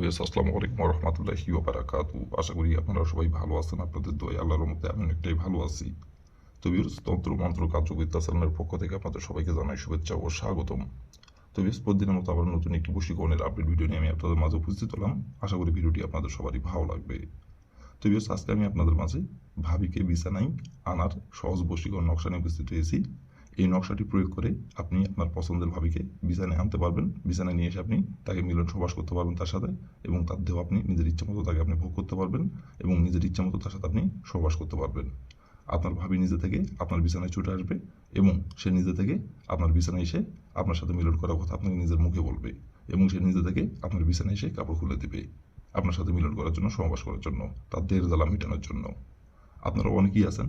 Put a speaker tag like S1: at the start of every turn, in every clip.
S1: বিয়াস আসসালামু আলাইকুম রহমতুল্লাহি বারাকাতু আশা করি আপনারা সবাই ভালো আছেন, আপনাদের দোয়া আল্লাহর মধ্যে আমি অনেকটাই ভালো আছি। তো বিয়াস তন্ত্র মন্ত্র কার্যবিদ্যা চ্যানেলের পক্ষ থেকে আপনাদের সবাইকে জানাই শুভেচ্ছা ও স্বাগতম। তো বেশ প্রতিদিনের মতো আবার নতুন একটি বশীকরণের আপডেট ভিডিও নিয়ে আমি আপনাদের মাঝে উপস্থিত হলাম। আশা করি ভিডিওটি আপনাদের সবারই ভালো লাগবে। তো বিয়াস আজকে আমি আপনাদের মাঝে ভাবিকে বিছানায় আনার সহজ বশীকরণ নকশা নিয়ে উপস্থিত হয়েছি। এই নকশাটি প্রয়োগ করে আপনি আপনার পছন্দের ভাবিকে বিছানায় আনতে পারবেন। বিছানায় নিয়ে এসে আপনি তাকে মিলন সবাস করতে পারবেন তার সাথে এবং তার দেহ আপনি নিজের ইচ্ছা মতো তাকে আপনি ভোগ করতে পারবেন এবং নিজের ইচ্ছা মতো তার সাথে আপনি সবাস করতে পারবেন। আপনার ভাবি নিজে থেকে আপনার বিছানায় ছুটে আসবে এবং সে নিজে থেকে আপনার বিছানায় এসে আপনার সাথে মিলন করার কথা আপনাকে নিজের মুখে বলবে এবং সে নিজে থেকে আপনার বিছানায় এসে কাপড় খুলে দেবে আপনার সাথে মিলন করার জন্য সমাবাস করার জন্য, তার দেহের জ্বালা মেটানোর জন্য। আপনারা অনেকেই আছেন।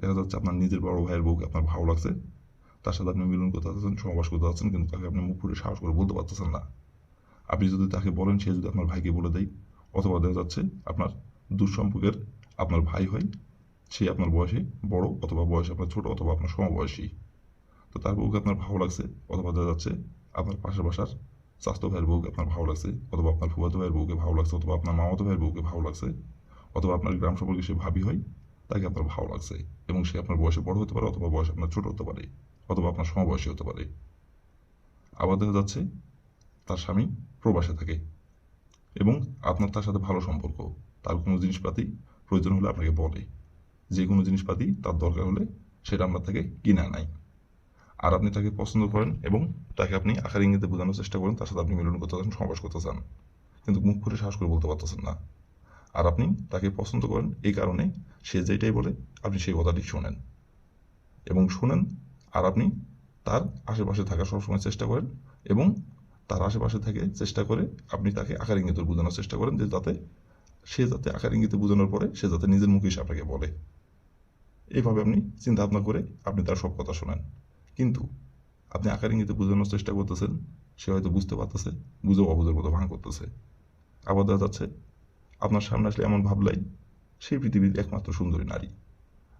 S1: দেখা যাচ্ছে আপনার নিজের বড় ভাইয়ের বউকে আপনার ভালো লাগছে। তার সাথে আপনি মিলন করতে চাচ্ছেন সমাবাস করতে চাচ্ছেন কিন্তু তাকে আপনি মুখ ফুটে সাহস করে বলতে পারতেছেন না। আপনি যদি তাকে বলেন, সে যদি আপনার ভাইকে বলে দেয়, অথবা দেখা যাচ্ছে আপনার দুঃসম্পর্কের আপনার ভাই হয়, সে আপনার বয়সে বড় অথবা বয়সে আপনার ছোট অথবা আপনার সমবয়সী। তো তার বউকে আপনার ভালো লাগছে, অথবা দেখা যাচ্ছে আপনার পাশের বাসার স্বাস্থ্য ভাইয়ের বউকে আপনার ভালো লাগছে, অথবা আপনার ফুয়াতো ভাইয়ের বউকে ভালো লাগছে, অথবা আপনার মামাতো ভাইয়ের বউকে ভালো লাগছে, অথবা আপনার গ্রাম সম্পর্কে সে ভাবি হয়, তাকে আপনার ভালো লাগছে এবং সে আপনার বয়সে বড় হতে পারে অথবা বয়সে আপনার ছোট হতে পারে। অথবা আপনার সমবয়সী হতে পারে। আবার দেখা যাচ্ছে, তার স্বামী প্রবাসে থাকে এবং আপনার তার সাথে ভালো সম্পর্ক। তার কোনো জিনিসপাতি প্রয়োজন হলে আপনাকে বলে। যে কোনো জিনিসপাতি তার দরকার হলে সেটা আপনার থেকে কিনা নাই আর আপনি তাকে পছন্দ করেন এবং তাকে আপনি আকার ইঙ্গিতে বোঝানোর চেষ্টা করেন, তার সাথে আপনি মিলন করতে চান, সমাবেশ করতে চান। কিন্তু মুখ করে সাহস করে বলতে পারতেছেন না। আর আপনি তাকে পছন্দ করেন এই কারণে সে যেটাই বলে, আপনি সেই কথাটি শোনেন। এবং শোনেন আর আপনি তার আশেপাশে থাকার সবসময় চেষ্টা করেন এবং তার আশেপাশে থেকে চেষ্টা করে আপনি তাকে আকার ইঙ্গিতে বোঝানোর চেষ্টা করেন যে যাতে সে যাতে আকার ইঙ্গিতে বোঝানোর পরে সে যাতে নিজের মুখে আপনাকে বলে। এইভাবে আপনি চিন্তা ভাবনা করে আপনি তার সব কথা শোনেন। কিন্তু আপনি আকার ইঙ্গিতে বোঝানোর চেষ্টা করতেছেন, সে হয়তো বুঝতে পারতেছে বুঝে অবুঝের মতো ভাঙ করতেছে। আবার দেখা যাচ্ছে, আপনার সামনে আসলে এমন ভাবলাই সেই পৃথিবীর একমাত্র সুন্দরী নারী।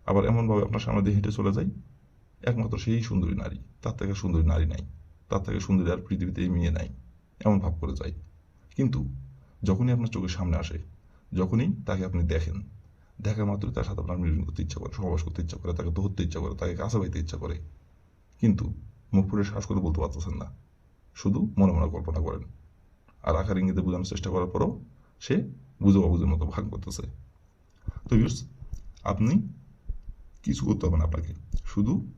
S1: আবার এমনভাবে আপনার সামনে দিয়ে হেঁটে চলে যায় একমাত্র সেই সুন্দরী নারী তার থেকে সুন্দরী নারী নাই তার থেকে সুন্দরী আর পৃথিবীতে মেয়ে নাই এমন ভাব করে যায়। কিন্তু যখনই আপনার চোখের সামনে আসে যখনই তাকে আপনি দেখেন দেখা মাত্রই তার সাথে আপনার মিলন করতে ইচ্ছা করে সহবাস করতে ইচ্ছা করে তাকে ধরতে ইচ্ছা করে তাকে কাছে পাইতে ইচ্ছা করে। কিন্তু মুখ ফুটে শ্বাস করে বলতে পারতেছেন না। শুধু মনে মনে কল্পনা করেন। আর আকার ইঙ্গিতে বোঝানোর চেষ্টা করার পরও সে বুঝে অবুঝের মতো ভাগ করতেছে। তো ভিউয়ার্স, আপনি কিছু করতে হবে না আপনাকে। শুধু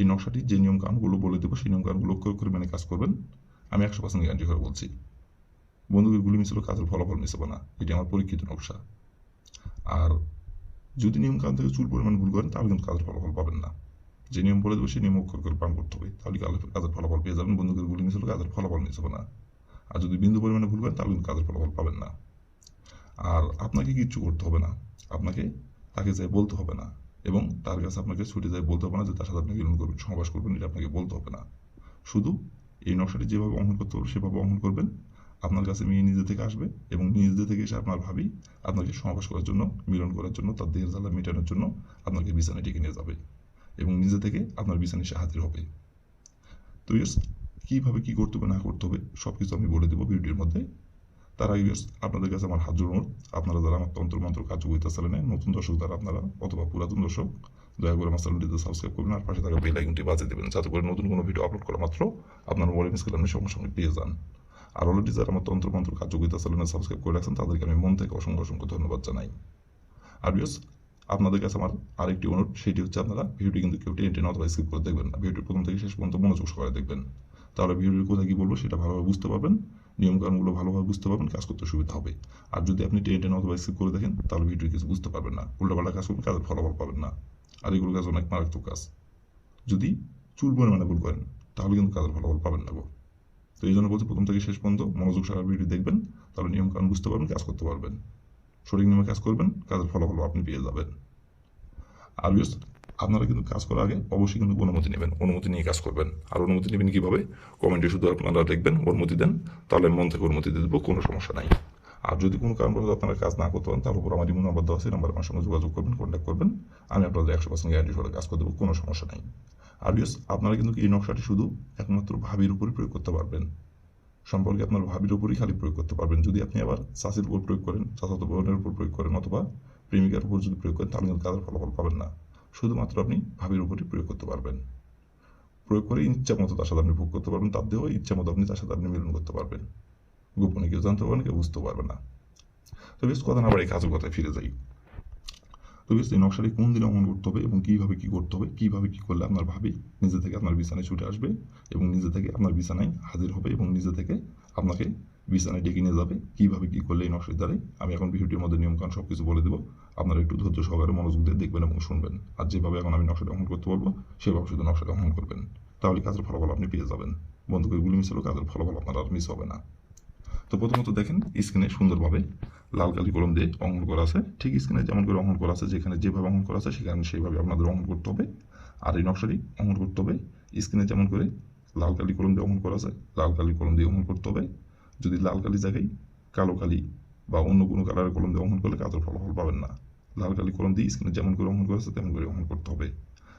S1: এই নকশাটি যে নিয়ম কানুনগুলো বলে দেবো, সেই নিয়ম কানুনগুলো লক্ষ্য করে মেনে কাজ করবেন। আমি একশো পার্সেন্ট গ্যারান্টি করে বলছি। বন্ধুকে গুলি মিছিল কাজের ফলাফল মিশাবো না। এটি আমার পরীক্ষিত নকশা। আর যদি নিয়ম কানুন থেকে চুল পরিমাণ ভুল করেন, তাহলে কিন্তু কাজের ফলাফল পাবেন না। যে নিয়ম বলে দেবো, সেই নিয়ম অক্ষর করে পালন করতে হবে। তাহলে কাজের- ফলাফল পেয়ে যাবেন? বন্ধুকে গুলি মিছিল কাজের ফলাফল মিশাবো না। আর যদি বিন্দু পরিমাণে ভুল করেন, তাহলে কিন্তু কাজের ফলাফল পাবেন না। আর আপনাকে কিচ্ছু করতে হবে না। আপনাকে তাকে যাই বলতে হবে না। এবং তার কাছে আপনাকে ছুটে যায় বলতে হবে না যে তার সাথে আপনি মিলন করবেন সমাবাস করবেন এটা আপনাকে বলতে হবে না। শুধু এই নকশাটি যেভাবে অঙ্কন করতে হবে সেভাবে অঙ্কন করবেন। আপনার কাছে মেয়ে নিজে থেকে আসবে এবং নিজে থেকে এসে আপনার ভাবি আপনাকে সমাবাস করার জন্য মিলন করার জন্য তার দেহের জ্বালা মেটানোর জন্য আপনাকে বিছানায় ডেকে নিয়ে যাবে এবং নিজে থেকে আপনার বিছানায় এসে হাজির হবে। তো yes, কীভাবে কী করতে হবে না করতে হবে সব কিছু আমি বলে দেবো ভিডিওর মধ্যে। তার আগে আপনাদের কাছে আমার হাত জোড় আপনারা যারা আমার তন্ত্র মন্ত্র কার্যকরিতা চ্যানেলে নতুন দর্শক যারা আপনারা, অথবা পুরাতন দর্শক, দয়া করে আমার চ্যানেলটিতে সাবস্ক্রাইব করবেন আর পাশে থাকা বেল আইকনটি দেবেন, যাতে করে নতুন কোনো ভিডিও আপলোড করা মাত্র আপনার মোবাইল মিস আপনি সঙ্গে সঙ্গে পেয়ে যান। আর অলরেডি যারা আমার তন্ত্র মন্ত্র কার্যকরিতা চ্যানেলে সাবস্ক্রাইব করে রাখছেন, তাদেরকে আমি মন থেকে অসংখ্য অসংখ্য ধন্যবাদ জানাই। আর বিয়স আপনাদের কাছে আমার আরেকটি অনুরোধ, সেটি হচ্ছে আপনারা ভিডিওটি কিন্তু কেউ টেনে অথবা স্কিপ করে দেখবেন না। ভিডিওটি প্রথম থেকে শেষ পর্যন্ত মনোযোগ সহকারে দেখবেন। তাহলে ভিডিওটি কোথায় কী বলব, সেটা ভালোভাবে বুঝতে পারবেন। নিয়মকানুনগুলো ভালোভাবে বুঝতে পারবেন, কাজ করতে সুবিধা হবে। আর যদি আপনি টেনে টেনে অথবা স্কিপ করে দেখেন, তাহলে ভিডিও কিছু বুঝতে পারবেন না। উল্টাপাল্টা কাজ করবেন কাজের ফলাফল পাবেন না। আর এগুলো কাজ অনেক মারাত্মক কাজ। যদি চুল পরিমাণে ভুল করেন, তাহলে কিন্তু কাজের ফলাফল পাবেন না তো এই জন্য বলছি প্রথম থেকে শেষ পর্যন্ত মনোযোগ সহকারে ভিডিও দেখবেন, তাহলে নিয়মকানুন বুঝতে পারবেন, কাজ করতে পারবেন। সঠিক নিয়মে কাজ করবেন, কাজের ফলাফল আপনি পেয়ে যাবেন। আর আপনারা কিন্তু কাজ করার আগে অবশ্যই কিন্তু অনুমতি নেবেন। অনুমতি নিয়ে কাজ করবেন। আর অনুমতি নেবেন কীভাবে? কমেন্টে শুধু আপনারা দেখবেন অনুমতি দেন, তাহলে মন থেকে অনুমতি দিয়ে দেবো, কোনো সমস্যা নাই। আর যদি কোনো কারণবশত আপনারা কাজ না করতে পারেন, তার উপর আমার ইমো দেওয়া আছে নাম্বার আমার সঙ্গে যোগাযোগ করবেন কন্ট্যাক্ট করবেন, আমি আপনাদের একশো পার্সেন্ট গ্যারান্টি সহ কাজ করে দেবো, কোনো সমস্যা নাই। আর বিয়স আপনারা কিন্তু এই নকশাটি শুধু একমাত্র ভাবির উপরে প্রয়োগ করতে পারবেন। সম্পর্কে আপনার ভাবির উপরই খালি প্রয়োগ করতে পারবেন। যদি আপনি আবার চাষির উপর প্রয়োগ করেন বোনের উপর প্রয়োগ করেন, অথবা প্রেমিকার উপর যদি প্রয়োগ করেন, তাহলে কিন্তু কাজের ফলাফল পাবেন না। শুধুমাত্র আপনি ভাবির উপরই প্রয়োগ করতে পারবেন। প্রয়োগ করে ইচ্ছা মতো তার সাথে আপনি ভোগ করতে পারবেন, তার দেহ ইচ্ছা মতো আপনি তার সাথে আপনি মিলন করতে পারবেন। গোপনে কেউ জানতে পারবেন কেউ বুঝতে পারবে না। তো বেশ, কথা না আবার এই কাজের কথায় ফিরে যাই। তো বেশ, এই নকশাটি কোন দিনে অমন করতে হবে এবং কীভাবে কী করতে হবে, কীভাবে কী করলে আপনার ভাবি নিজে থেকে আপনার বিছানায় ছুটে আসবে এবং নিজে থেকে আপনার বিছানায় হাজির হবে এবং নিজে থেকে আপনাকে বিছানায় ডেকে নিয়ে যাবে, কীভাবে কী করলে এই নকশার দ্বারাই? আমি এখন ভিডিওটির মধ্যে নিয়মকানুন সব কিছু বলে দেবো। আপনারা একটু ধৈর্য সহকারে মনোযোগ দিয়ে দেখবেন এবং শুনবেন। আর যেভাবে এখন আমি নকশাটা অঙ্কন করতে বলব সেভাবে শুধু নকশাটা অঙ্কন করবেন। তাহলে কাজের ফলাফল আপনি পেয়ে যাবেন। বন্ধুকে গুলি মিস হলেও কাজের ফলাফল আপনার আর মিস হবে না। তো প্রথমত দেখেন, স্ক্রিনে সুন্দরভাবে লাল কালি কলম দিয়ে অঙ্কন করা আছে। ঠিক স্ক্রিনে যেমন করে অঙ্কন করা আছে, যেখানে যেভাবে অঙ্কন করা আছে, সেখানে সেইভাবে আপনাদের অঙ্কন করতে হবে। আর এই নকশাটি অঙ্কন করতে হবে। স্ক্রিনে যেমন করে লাল কালি কলম দিয়ে অঙ্কন করা আছে, লাল কালি কলম দিয়ে অঙ্কন করতে হবে। যদি লাল কালি জায়গায় কালো কালি বা অন্য কোনো কালারের কলম দিয়ে অঙ্কন করলে কাজের ফলাফল পাবেন না। লাল কালি কলম দিয়ে স্ক্রিনে যেমন করে অঙ্কন করেছে, তেমন করে অঙ্কন করতে হবে।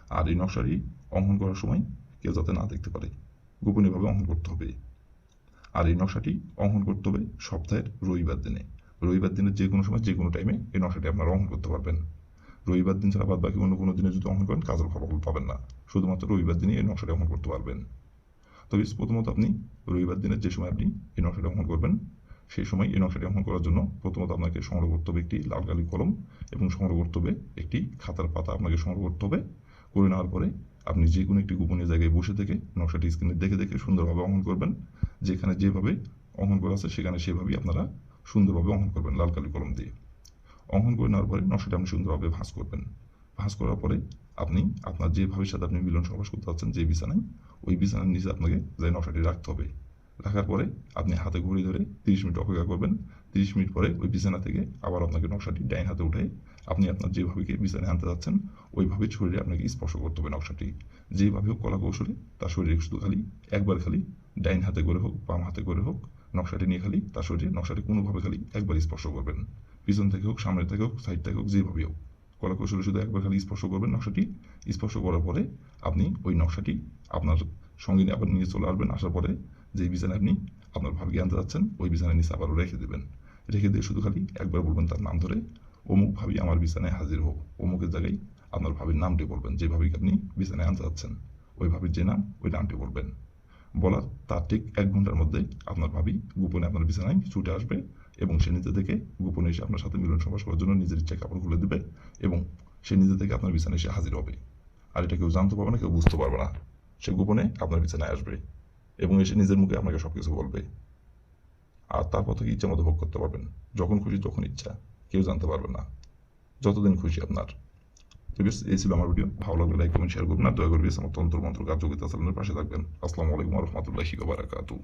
S1: আর এই নকশাটি অঙ্কন করার সময় কেউ যাতে না দেখতে পারে, গোপনীয়ভাবে অঙ্কন করতে হবে। আর এই নকশাটি অঙ্কন করতে হবে সপ্তাহের রবিবার দিনে। রবিবার দিনের যে কোনো সময়, যে কোনো টাইমে এই নকশাটি আপনারা অঙ্কন করতে পারবেন। রবিবার দিন ছাড়া বাদ বাকি অন্য কোনো দিনে যদি অঙ্কন করেন, কাজের ফলাফল পাবেন না। শুধুমাত্র রবিবার দিনে এই নকশাটি অঙ্কন করতে পারবেন। তবে প্রথমত আপনি রবিবার দিনের যে সময় আপনি এই নকশাটি অঙ্কন করবেন সেই সময় এই নকশাটি অঙ্কন করার জন্য প্রথমত আপনাকে সংগ্রহ করতে হবে একটি লাল কালি কলম এবং সংগ্রহ করতে হবে একটি খাতার পাতা। আপনাকে সংগ্রহ করতে হবে, করে নেওয়ার পরে আপনি যে কোনো একটি গোপনীয় জায়গায় বসে থেকে নকশাটি স্ক্রিনে দেখে দেখে সুন্দরভাবে অঙ্কন করবেন। যেখানে যেভাবে অঙ্কন করা আছে সেখানে সেভাবেই আপনারা সুন্দরভাবে অঙ্কন করবেন লাল কালি কলম দিয়ে। অঙ্কন করে নেওয়ার পরে নকশাটি আপনি সুন্দরভাবে ভাঁজ করবেন। ভাঁজ করার পরে আপনি আপনার যে ভাবের সাথে আপনি মিলন সহবাস করতে পারছেন যে বিছানায়, ওই বিছানার নিচে আপনাকে যে নকশাটি রাখতে হবে রাখার পরে আপনি হাতে ঘড়ি ধরে তিরিশ মিনিট অপেক্ষা করবেন। তিরিশ মিনিট পরে ওই বিছানা থেকে আবার আপনাকে নকশাটি ডাইন হাতে উঠে আপনি আপনার যেভাবে গিয়ে বিছানায় আনতে যাচ্ছেন, ওইভাবে শরীরে আপনাকে স্পর্শ করতে হবে নকশাটি। যেভাবে হোক কলা কৌশলে তার শরীরে শুধু খালি, একবার খালি ডাইন হাতে করে হোক, বাম হাতে করে হোক নকশাটি নিয়ে খালি, তার শরীরে নকশাটি কোনোভাবে খালি একবার স্পর্শ করবেন। পিছন থেকে হোক সামনে থেকে হোক সাইড থেকে হোক যেভাবে হোক। কলা কৌশলে শুধু একবার খালি স্পর্শ করবেন নকশাটি। স্পর্শ করার পরে আপনি ওই নকশাটি আপনার সঙ্গে আবার নিয়ে চলে আসবেন। আসার পরে যে বিছানায় আপনি আপনার ভাবিকে আনতে যাচ্ছেন, ওই বিছানায় নিচে আবারও রেখে দেবেন। রেখে দিয়ে শুধু খালি একবার বলবেন তার নাম ধরে, অমুক ভাবি আমার বিছানায় হাজির হোক। অমুকের জায়গায় আপনার ভাবির নামটি বলবেন, যে ভাবিকে আপনি বিছানায় আনতে যাচ্ছেন। ওই ভাবির যে নাম, ওই নামটি বলবেন। বলার তার ঠিক এক ঘণ্টার মধ্যে আপনার ভাবি গোপনে আপনার বিছানায় ছুটে আসবে এবং সে নিজে থেকে গোপনে এসে আপনার সাথে মিলন সমাস করার জন্য নিজের ইচ্ছা কাপড় খুলে দেবে এবং সে নিজে থেকে আপনার বিছানায় এসে হাজির হবে। আর এটা কেউ জানতে পারবে না, কেউ বুঝতে পারবে না। সে গোপনে আপনার বিছানায় আসবে। এবং এসে নিজের মুখে আপনাকে সব কিছু বলবে। আর তারপর থেকে ইচ্ছা মতো ভোগ করতে পারবেন। যখন খুশি তখন ইচ্ছা, কেউ জানতে পারবে না। যতদিন খুশি আপনার। তো বেশ, এই ছিল আমার ভিডিও। ভালো লাগলে লাইক কমেন্ট শেয়ার করবেন। আর দয়া করে বেশ আমার তন্ত্র মন্ত্র কার্যকরিতা চালানোর পাশে থাকবেন। আসসালামু আলাইকুম রহমতুল্লাহি বারাকাতু